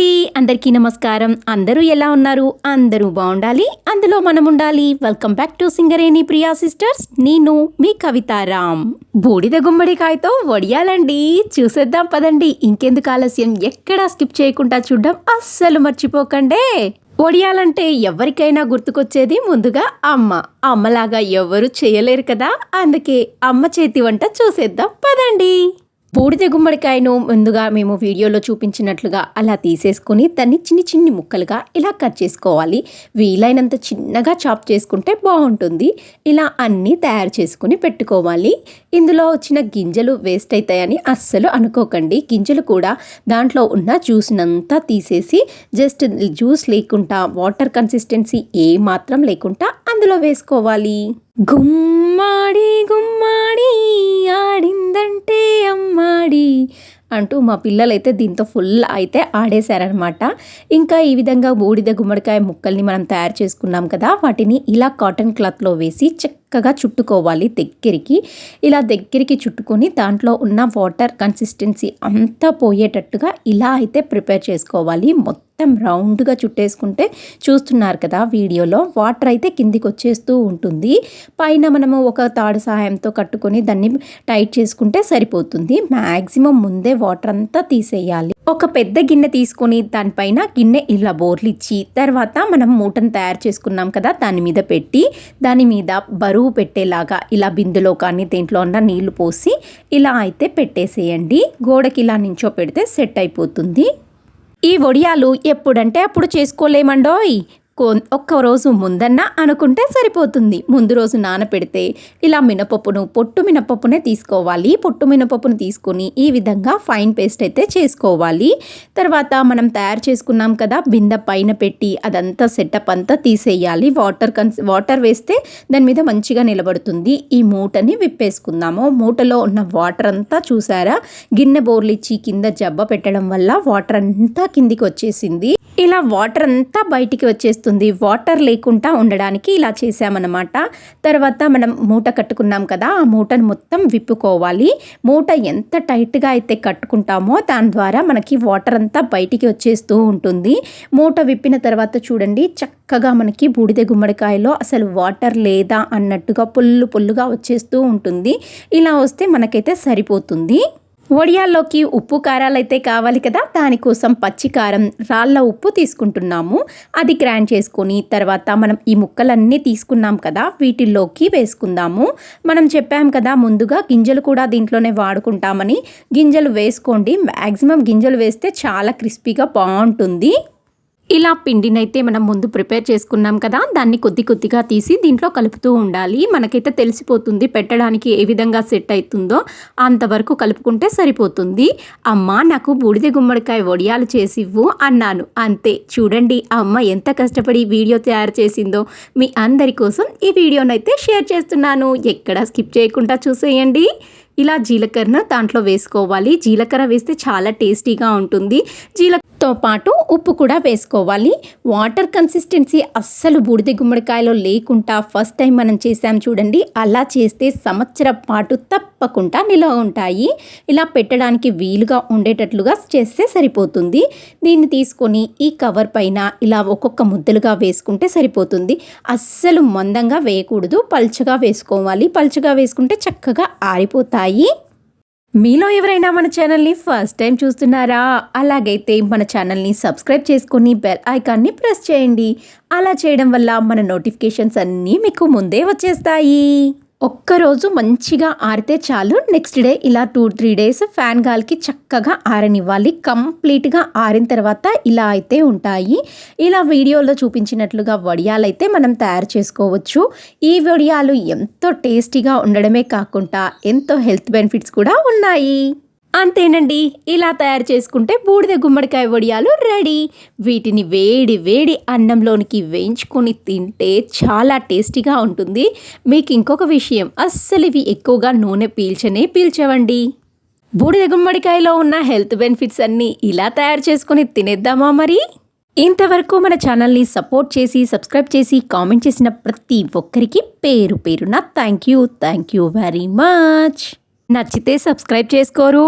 అండి. అందరికీ నమస్కారం. అందరూ ఎలా ఉన్నారు? అందరూ బాగుండాలి. అందులో మనం ఉండాలి welcome back to Singareni Priya sisters నేను మీ కవితారామ్ బూడిద గుమ్మడికాయతో వడియాలండి. చూసేద్దాం పదండి. ఇంకెందుకు ఆలస్యం? ఎక్కడా స్కిప్ చేయకుండా చూడడం అస్సలు మర్చిపోకండే. వడియాలంటే ఎవరికైనా గుర్తుకొచ్చేది ముందుగా అమ్మ. అమ్మలాగా ఎవరు చేయలేరు కదా. అందుకే అమ్మ చేతి వంట చూసేద్దాం పదండి. బూడిద గుమ్మడికాయను ముందుగా మేము వీడియోలో చూపించినట్లుగా అలా తీసేసుకొని దాన్ని చిన్ని చిన్ని ముక్కలుగా ఇలా కట్ చేసుకోవాలి. వీలైనంత చిన్నగా చాప్ చేసుకుంటే బాగుంటుంది. ఇలా అన్నీ తయారు చేసుకుని పెట్టుకోవాలి. ఇందులో వచ్చిన గింజలు వేస్ట్ అవుతాయని అస్సలు అనుకోకండి. గింజలు కూడా దాంట్లో ఉన్న జ్యూస్నంతా తీసేసి జస్ట్ జ్యూస్ లేకుండా వాటర్ కన్సిస్టెన్సీ ఏ మాత్రం లేకుండా అందులో వేసుకోవాలి. గుమ్మాడి గుమ్మాడి ఆడిందంటే అంటూ మా పిల్లలైతే దీంతో ఫుల్ అయితే ఆడేశారనమాట ఇంకా ఈ విధంగా బూడిద గుమ్మడికాయ ముక్కల్ని మనం తయారు చేసుకున్నాం కదా వాటిని ఇలా కాటన్ క్లాత్లో వేసి చక్కగా చుట్టుకోవాలి దగ్గరికి. ఇలా దగ్గరికి చుట్టుకొని దాంట్లో ఉన్న వాటర్ కన్సిస్టెన్సీ అంతా పోయేటట్టుగా ఇలా అయితే ప్రిపేర్ చేసుకోవాలి. మొత్తం రౌండ్గా చుట్టేసుకుంటే చూస్తున్నారు కదా వీడియోలో. వాటర్ అయితే కిందికి వచ్చేస్తూ ఉంటుంది. పైన మనము ఒక తాడు సహాయంతో కట్టుకొని దాన్ని టైట్ చేసుకుంటే సరిపోతుంది. మ్యాక్సిమం ముందే వాటర్ అంతా తీసేయాలి. ఒక పెద్ద గిన్నె తీసుకొని దానిపైన గిన్నె ఇలా బోర్లిచ్చి తర్వాత మనం మూటను తయారు చేసుకున్నాం కదా దాని మీద పెట్టి దాని మీద బరువు పెట్టేలాగా ఇలా బిందులో కానీ దేంట్లో ఉన్న నీళ్ళు పోసి ఇలా అయితే పెట్టేసేయండి. గోడకి ఇలా నించో పెడితే సెట్ అయిపోతుంది. ఈ వడియాలు ఎప్పుడంటే అప్పుడు చేసుకోలేమండోయ్. ఒక్క రోజు ముందన్నా అనుకుంటే సరిపోతుంది. ముందు రోజు నానపెడితే ఇలా మినపప్పును పొట్టు మినపప్పునే తీసుకోవాలి. పొట్టు మినపప్పును తీసుకొని ఈ విధంగా ఫైన్ పేస్ట్ అయితే చేసుకోవాలి. తర్వాత మనం తయారు చేసుకున్నాం కదా బిందె పైన పెట్టి అదంతా సెటప్ అంతా తీసేయాలి. వాటర్ కన్స్ వాటర్ వేస్తే దాని మీద మంచిగా నిలబడుతుంది. ఈ మూటని విప్పేసుకుందాము. మూటలో ఉన్న వాటర్ అంతా చూసారా? గిన్నె బోర్లిచ్చి కింద జబ్బ పెట్టడం వల్ల వాటర్ అంతా కిందికి వచ్చేసింది. ఇలా వాటర్ అంతా బయటికి వచ్చేస్తుంది. వాటర్ లేకుండా ఉండడానికి ఇలా చేసామన్నమాట తర్వాత మనం మూట కట్టుకున్నాం కదా ఆ మూటను మొత్తం విప్పుకోవాలి. మూట ఎంత టైట్గా అయితే కట్టుకుంటామో దాని ద్వారా మనకి వాటర్ అంతా బయటికి వచ్చేస్తూ ఉంటుంది. మూట విప్పిన తర్వాత చూడండి చక్కగా మనకి బూడిద గుమ్మడికాయలో అసలు వాటర్ లేదా అన్నట్టుగా పుల్లు పుల్లుగా వచ్చేస్తూ ఉంటుంది. ఇలా వస్తే మనకైతే సరిపోతుంది. వడియాల్లోకి ఉప్పు కారాలు అయితే కావాలి కదా దానికోసం పచ్చికారం రాళ్ళ ఉప్పు తీసుకుంటున్నాము. అది గ్రైండ్ చేసుకొని తర్వాత మనం ఈ ముక్కలన్నీ తీసుకున్నాం కదా వీటిల్లోకి వేసుకుందాము. మనం చెప్పాం కదా ముందుగా గింజలు కూడా దీంట్లోనే వాడుకుంటామని. గింజలు వేసుకోండి. మ్యాక్సిమం గింజలు వేస్తే చాలా క్రిస్పీగా బాగుంటుంది. ఇలా పిండినైతే మనం ముందు ప్రిపేర్ చేసుకున్నాం కదా దాన్ని కొద్ది కొద్దిగా తీసి దీంట్లో కలుపుతూ ఉండాలి. మనకైతే తెలిసిపోతుంది పెట్టడానికి ఏ విధంగా సెట్ అవుతుందో అంతవరకు కలుపుకుంటే సరిపోతుంది. అమ్మ నాకు బూడిద గుమ్మడికాయ వడియాలు చేసివ్వు అన్నాను. అంతే. చూడండి అమ్మ ఎంత కష్టపడి వీడియో తయారు చేసిందో. మీ అందరి కోసం ఈ వీడియోనైతే షేర్ చేస్తున్నాను. ఎక్కడ స్కిప్ చేయకుండా చూసేయండి. ఇలా జీలకర్ర దాంట్లో వేసుకోవాలి. జీలకర్ర వేస్తే చాలా టేస్టీగా ఉంటుంది. జీలకర్ర తో పాటు ఉప్పు కూడా వేసుకోవాలి. వాటర్ కన్సిస్టెన్సీ అస్సలు బూడిద గుమ్మడికాయలో లేకుండా ఫస్ట్ టైం మనం చేసాం చూడండి. అలా చేస్తే సంవత్సరం పాటు తప్పకుండా నిల్వ ఉంటాయి. ఇలా పెట్టడానికి వీలుగా ఉండేటట్లుగా చేస్తే సరిపోతుంది. దీన్ని తీసుకొని ఈ కవర్ పైన ఇలా ఒక్కొక్క ముద్దలుగా వేసుకుంటే సరిపోతుంది. అస్సలు మందంగా వేయకూడదు. పల్చగా వేసుకోవాలి. పల్చగా వేసుకుంటే చక్కగా ఆరిపోతాయి. మీలో ఎవరైనా మన ఛానల్ని ఫస్ట్ టైం చూస్తున్నారా? అలాగైతే మన ఛానల్ని సబ్స్క్రైబ్ చేసుకొని బెల్ ఐకాన్ని ప్రెస్ చేయండి. అలా చేయడం వల్ల మన నోటిఫికేషన్స్ అన్నీ మీకు ముందే వచ్చేస్తాయి. ఒక్కరోజు మంచిగా ఆరితే చాలు. నెక్స్ట్ డే ఇలా టూ త్రీ డేస్ ఫ్యాన్ గాలికి చక్కగా ఆరనివ్వాలి. కంప్లీట్గా ఆరిన తర్వాత ఇలా అయితే ఉంటాయి. ఇలా వీడియోలో చూపించినట్లుగా వడియాలైతే మనం తయారు చేసుకోవచ్చు. ఈ వడియాలు ఎంతో టేస్టీగా ఉండడమే కాకుండా ఎంతో హెల్త్ బెనిఫిట్స్ కూడా ఉన్నాయి. అంతేనండి. ఇలా తయారు చేసుకుంటే బూడిద గుమ్మడికాయ వడియాలు రెడీ. వీటిని వేడి వేడి అన్నంలోనికి వేయించుకొని తింటే చాలా టేస్టీగా ఉంటుంది. మీకు ఇంకొక విషయం అస్సలు ఇవి ఎక్కువగా నూనె పీల్చనే పీల్చవండి. బూడిద గుమ్మడికాయలో ఉన్న హెల్త్ బెనిఫిట్స్ అన్నీ ఇలా తయారు చేసుకొని తినేద్దామా మరి? ఇంతవరకు మన ఛానల్ని సపోర్ట్ చేసి సబ్స్క్రైబ్ చేసి కామెంట్ చేసిన ప్రతి ఒక్కరికి పేరు పేరున thank you. Thank you very much. నచ్చితే సబ్స్క్రైబ్ చేసుకోరు.